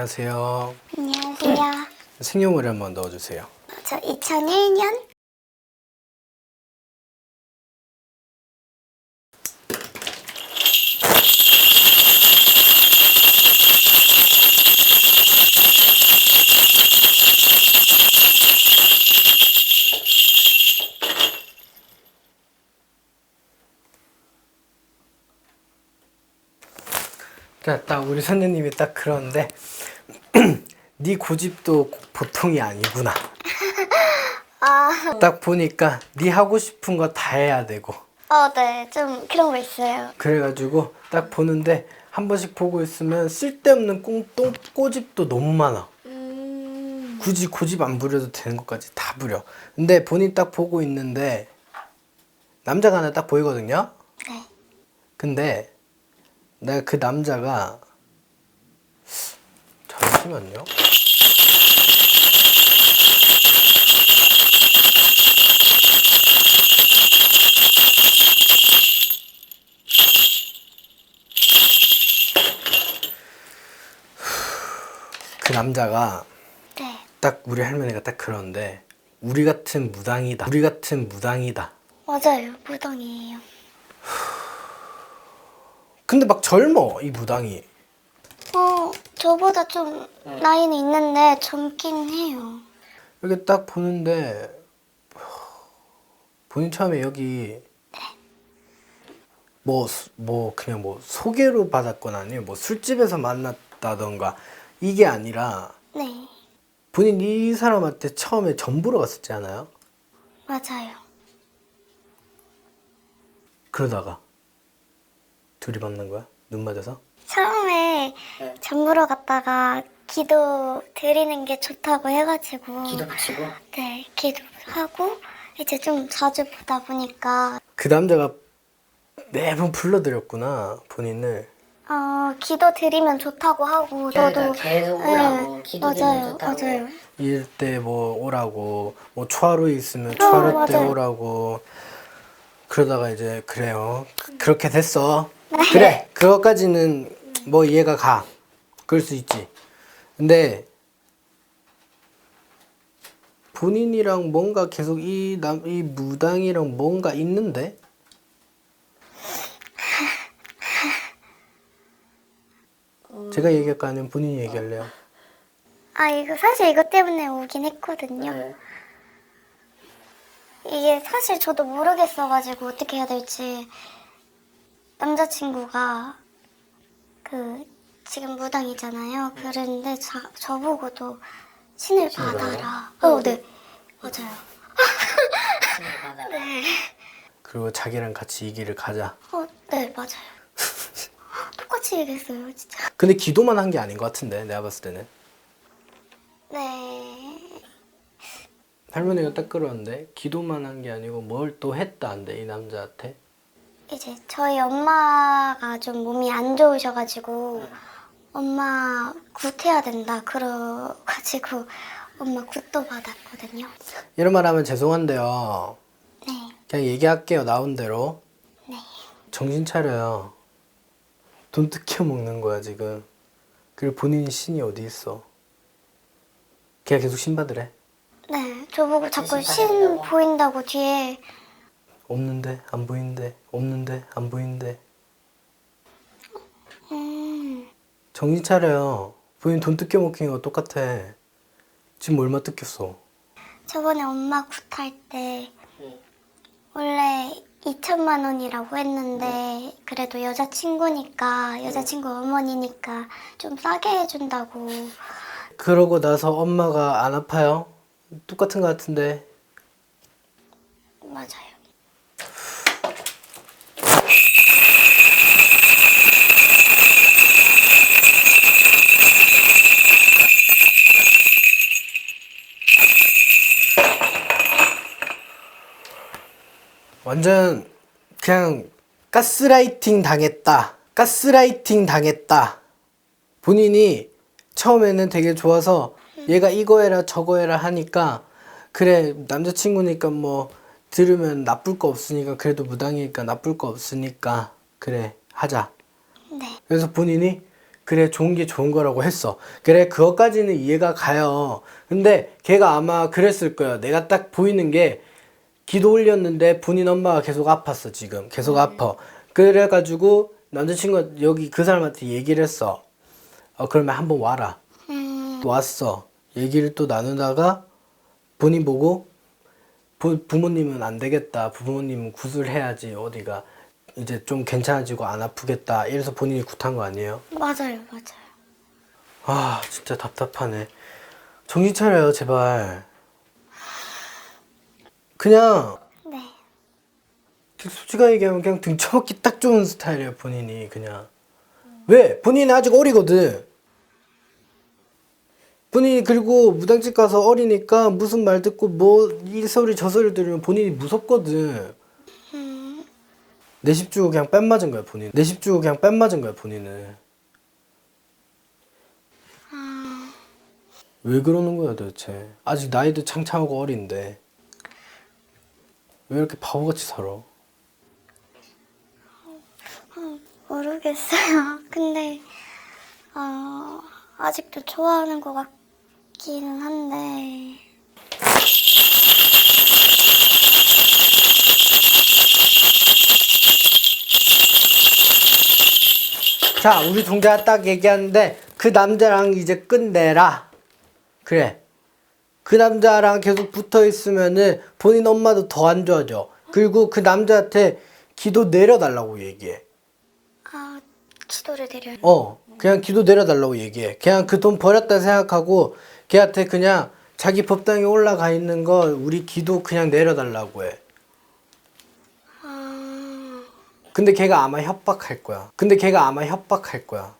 안녕하세요. 안녕하세요. 생년월일 한번 넣어주세요. 저 2001년 자, 딱 우리 선생님이 딱 그런데 네 고집도 보통이 아니구나. 아, 딱 보니까 네 하고 싶은 거 다 해야 되고 어, 네, 좀 그런 거 있어요. 그래가지고 딱 보는데 한 번씩 보고 있으면 쓸데없는 꽁똥 꼬집도 너무 많아. 음, 굳이 고집 안 부려도 되는 것까지 다 부려. 근데 본인 딱 보고 있는데 남자가 하나 딱 보이거든요. 네. 근데 내가 그 남자가 잠시만요. 그 남자가 네. 딱 우리 할머니가 딱 그러는데 우리 같은 무당이다. 우리 같은 무당이다. 맞아요. 무당이에요. 근데 막 젊어 이 무당이. 어, 저보다 좀 나이는 있는데 젊긴 해요. 이렇게 딱 보는데 본인 처음에 여기 뭐뭐 그냥 뭐 소개로 받았거나 아니면 뭐 술집에서 만났다던가 이게 아니라 네, 본인 이 사람한테 처음에 전보러 갔었지 않아요? 맞아요. 그러다가 둘이 만난 거야? 눈 맞아서? 처음에 전 보러 갔다가 기도 드리는 게 좋다고 해가지고 기도 붙이고 네, 기도하고 이제 좀 자주 보다 보니까 그 남자가 매번 불러들였구나 본인을 어, 기도 드리면 좋다고 하고 저도 계속 오라고 기도 드리면 맞아요, 좋다고. 맞아요. 이럴 때뭐 오라고 뭐 초하루 있으면 어, 초하루 때 맞아요. 오라고 그러다가 이제 그래요 그- 그렇게 됐어 그래 그것까지는 뭐 이해가 가 그럴 수 있지 근데 본인이랑 뭔가 계속 이 남 이 무당이랑 뭔가 있는데 제가 얘기할까 아니면 본인이 얘기할래요? 아 이거 사실 이것 때문에 오긴 했거든요. 네. 이게 사실 저도 모르겠어가지고 어떻게 해야 될지 남자친구가 그 지금 무당이잖아요. 그랬는데 자, 저보고도 신을 받아라. 어, 네 맞아요. 네, 그리고 자기랑 같이 이 길을 가자 어, 네 맞아요. 똑같이 얘기했어요, 진짜. 근데 기도만 한 게 아닌 것 같은데 내가 봤을 때는 네, 할머니가 딱 그러는데 기도만 한 게 아니고 뭘 또 했다는데 이 남자한테 이제 저희 엄마가 좀 몸이 안 좋으셔가지고 엄마 굿해야 된다 그러가지고 엄마 굿도 받았거든요. 이런 말 하면 죄송한데요. 네, 그냥 얘기할게요 나온 대로. 네. 정신 차려요. 돈 뜯겨 먹는 거야 지금. 그리고 본인이 신이 어디 있어? 걔가 계속 신 받으래? 네, 저보고 자꾸 신? 보인다고 뒤에 없는데 안 보이는데 없는데 안 보이는데. 음, 정신 차려요. 본인 돈 뜯겨 먹힌 거 똑같아. 지금 얼마 뜯겼어? 저번에 엄마 굿할 때 응. 원래 2천만 원이라고 했는데 그래도 여자친구니까 여자친구 어머니니까 좀 싸게 해준다고. 그러고 나서 엄마가 안 아파요? 똑같은 거 같은데. 맞아요. 완전 그냥 가스라이팅 당했다. 가스라이팅 당했다. 본인이 처음에는 되게 좋아서 얘가 이거 해라 저거 해라 하니까 그래 남자친구니까 뭐 들으면 나쁠 거 없으니까 그래도 무당이니까 나쁠 거 없으니까 그래 하자. 네, 그래서 본인이 그래 좋은 게 좋은 거라고 했어. 그래 그것까지는 이해가 가요. 근데 걔가 아마 그랬을 거야. 내가 딱 보이는 게 기도 올렸는데 본인 엄마가 계속 아팠어 지금 계속 아파. 그래가지고 남자친구가 여기 그 사람한테 얘기를 했어. 어 그러면 한번 와라. 음, 또 왔어. 얘기를 또 나누다가 본인 보고 부, 부모님은 안 되겠다. 부모님은 구술해야지 어디가 이제 좀 괜찮아지고 안 아프겠다. 이래서 본인이 굿한 거 아니에요? 맞아요, 맞아요. 아 진짜 답답하네. 정신 차려요 제발. 그냥 네. 솔직하게 얘기하면 그냥 등쳐먹기 딱 좋은 스타일이에요 본인이 그냥. 왜? 본인은 아직 어리거든. 본인이 그리고 무당집 가서 어리니까 무슨 말 듣고 뭐 이 소리 저 소리 들으면 본인이 무섭거든. 음, 내십 주고 그냥 뺨 맞은 거야 본인. 내십 주고 그냥 뺨 맞은 거야 본인은. 왜 그러는 거야 도대체? 아직 나이도 창창하고 어린데 왜 이렇게 바보같이 살아? 모르겠어요. 근데 어, 아직도 좋아하는 것 같기는 한데 자, 우리 동자가 딱 얘기하는데 그 남자랑 이제 끝내라. 그래. 그 남자랑 계속 붙어 있으면은 본인 엄마도 더 안 좋아져. 그리고 그 남자한테 기도 내려달라고 얘기해. 아 기도를 드려요. 어, 그냥 기도 내려달라고 얘기해. 그냥 그 돈 버렸다 생각하고 걔한테 그냥 자기 법당에 올라가 있는 거 우리 기도 그냥 내려달라고 해. 아, 근데 걔가 아마 협박할 거야. 근데 걔가 아마 협박할 거야.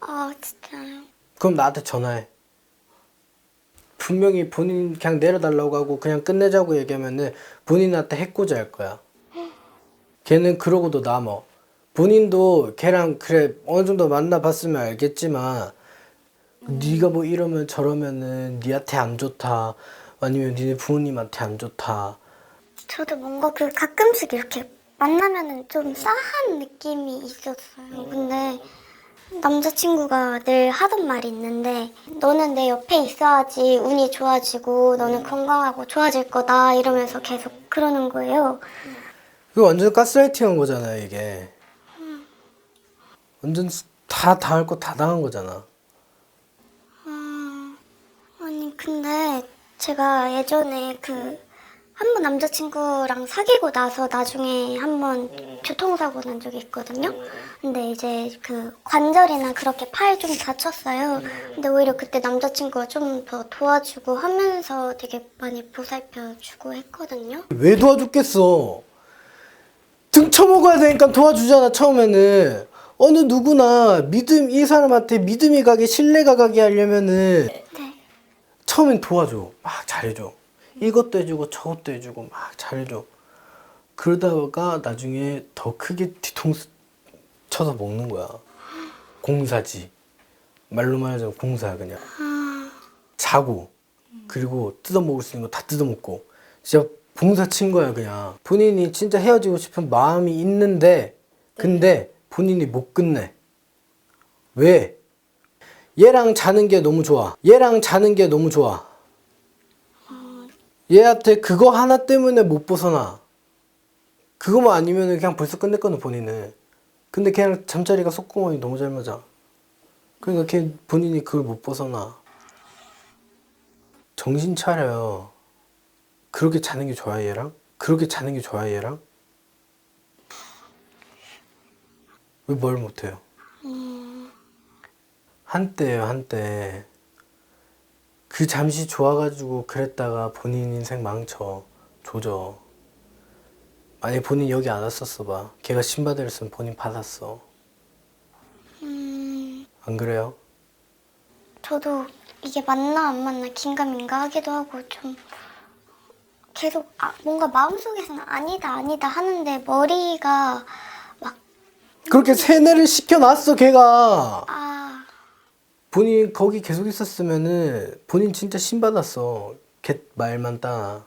아 진짜요? 그럼 나한테 전화해. 분명히 본인 그냥 내려달라고 하고 그냥 끝내자고 얘기하면은 본인한테 해코지 할 거야. 걔는 그러고도 남어. 본인도 걔랑 그래 어느 정도 만나봤으면 알겠지만 네가 뭐 이러면 저러면은 니한테 안 좋다 아니면 니네 부모님한테 안 좋다 저도 뭔가 그 가끔씩 이렇게 만나면은 좀 싸한 느낌이 있었어요. 근데 남자친구가 늘 하던 말이 있는데 너는 내 옆에 있어야지 운이 좋아지고 너는 건강하고 좋아질 거다. 이러면서 계속 그러는 거예요. 이거 완전 가스라이팅한 거잖아요 이게. 완전 다 당할 거 다 당한 거잖아. 음, 아니 근데 제가 예전에 그 한 번 남자친구랑 사귀고 나서 나중에 한 번 교통사고 난 적이 있거든요. 근데 이제 그 관절이나 그렇게 팔 좀 다쳤어요. 근데 오히려 그때 남자친구가 좀 더 도와주고 하면서 되게 많이 보살펴주고 했거든요. 왜 도와줬겠어? 등 쳐먹어야 되니까 도와주잖아 처음에는 어느 누구나 믿음 이 사람한테 믿음이 가게 신뢰가 가게 하려면은 네. 처음엔 도와줘 막 잘해줘 이것도 해주고 저것도 해주고 막 잘해줘. 그러다가 나중에 더 크게 뒤통수 쳐서 먹는 거야. 공사지. 말로 말하자면 공사야 그냥. 자고. 그리고 뜯어먹을 수 있는 거 다 뜯어먹고. 진짜 봉사 친 거야 그냥. 본인이 진짜 헤어지고 싶은 마음이 있는데 근데 본인이 못 끝내. 왜? 얘랑 자는 게 너무 좋아. 얘랑 자는 게 너무 좋아 얘한테 그거 하나 때문에 못 벗어나 그거만 아니면 그냥 벌써 끝냈거든 본인은 근데 걔랑 잠자리가 속구멍이 너무 잘 맞아 그러니까 걔 본인이 그걸 못 벗어나 정신 차려요. 그렇게 자는 게 좋아 얘랑? 그렇게 자는 게 좋아 얘랑? 왜 뭘 못해요? 한때예요 한때. 그 잠시 좋아가지고 그랬다가 본인 인생 망쳐 조져. 만약에 본인 여기 안 왔었어 봐. 걔가 신바들었으면 본인 받았어. 음, 안 그래요? 저도 이게 맞나 안 맞나 긴가민가 하기도 하고 좀 계속 아, 뭔가 마음속에서는 아니다 아니다 하는데 머리가 막 그렇게 세뇌를 시켜놨어 걔가. 아, 본인 거기 계속 있었으면은 본인 진짜 신받았어. 걔 말만 따.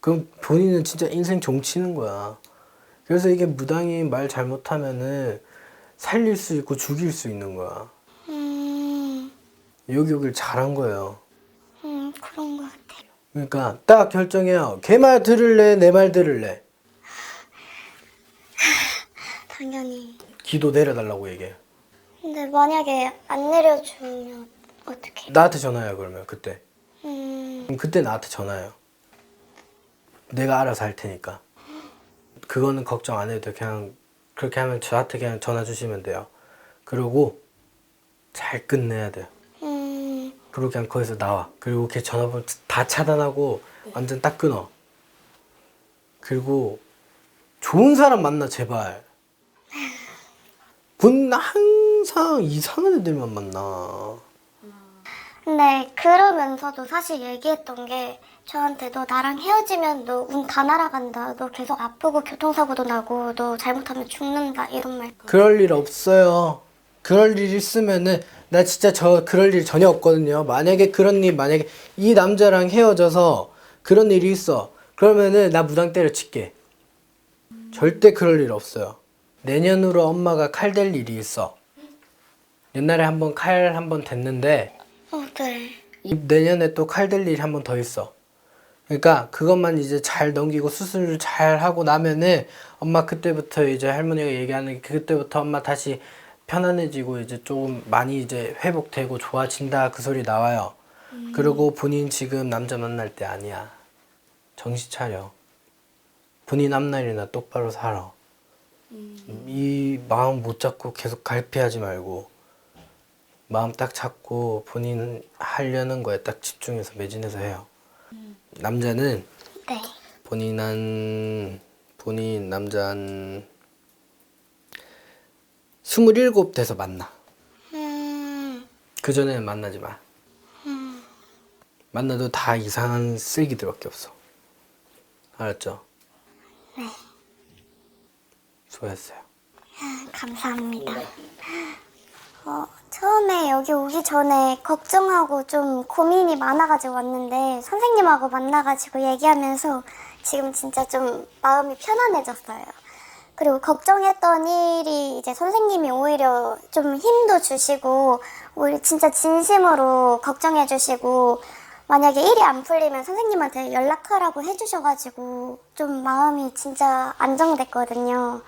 그럼 본인은 진짜 인생 종치는 거야. 그래서 이게 무당이 말 잘못하면은 살릴 수 있고 죽일 수 있는 거야. 음, 여기 오길 잘한 거예요. 음, 그런 것 같아요. 그러니까 딱 결정해요. 걔 말 들을래, 내 말 들을래. 당연히. 기도 내려달라고 얘기해. 근데 만약에 안 내려주면 어떡해? 나한테 전화해요 그러면 그때. 음, 그럼 그때 나한테 전화해요. 내가 알아서 할 테니까. 그거는 걱정 안 해도 돼. 그냥 그렇게 하면 저한테 그냥 전화 주시면 돼요. 그리고 잘 끝내야 돼요. 음, 그리고 그냥 거기서 나와. 그리고 걔 전화번호 다 차단하고 완전 딱 끊어. 그리고 좋은 사람 만나 제발. 분 항상 이상한 애들만 만나. 근데 그러면서도 사실 얘기했던 게 저한테 너 나랑 헤어지면 너 운 다 날아간다. 너 계속 아프고 교통사고도 나고 너 잘못하면 죽는다. 이런 말. 그럴 일 없어요. 그럴 일 있으면은 나 진짜 저 그럴 일 전혀 없거든요. 만약에 그런 일 만약에 이 남자랑 헤어져서 그런 일이 있어. 그러면은 나 무당 때려칠게. 절대 그럴 일 없어요. 내년으로 엄마가 칼댈 일이 있어. 옛날에 한번 칼 한번 댔는데 어, 네. 이 내년에 또칼댈 일이 한 번 더 있어. 그러니까 그것만 이제 잘 넘기고 수술을 잘 하고 나면은 엄마 그때부터 이제 할머니가 얘기하는 게 그때부터 엄마 다시 편안해지고 이제 조금 많이 이제 회복되고 좋아진다 그 소리 나와요. 그리고 본인 지금 남자 만날 때 아니야. 정신 차려. 본인 앞날이나 똑바로 살아. 이 마음 못 잡고 계속 갈피하지 말고 마음 딱 잡고 본인 하려는 거에 딱 집중해서 매진해서 해요. 남자는 네. 본인 한 본인 남자 한 스물일곱 돼서 만나. 음, 그 전에는 만나지 마. 만나도 다 이상한 쓰레기들밖에 없어. 알았죠? 네. 수고했어요. 아, 감사합니다. 어, 처음에 여기 오기 전에 걱정하고 좀 고민이 많아가지고 왔는데 선생님하고 만나가지고 얘기하면서 지금 진짜 좀 마음이 편안해졌어요. 그리고 걱정했던 일이 이제 선생님이 오히려 좀 힘도 주시고 오히려 진짜 진심으로 걱정해 주시고 만약에 일이 안 풀리면 선생님한테 연락하라고 해주셔가지고 좀 마음이 진짜 안정됐거든요.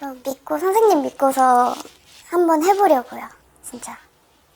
저 믿고 선생님 믿고서 한번 해보려고요. 진짜.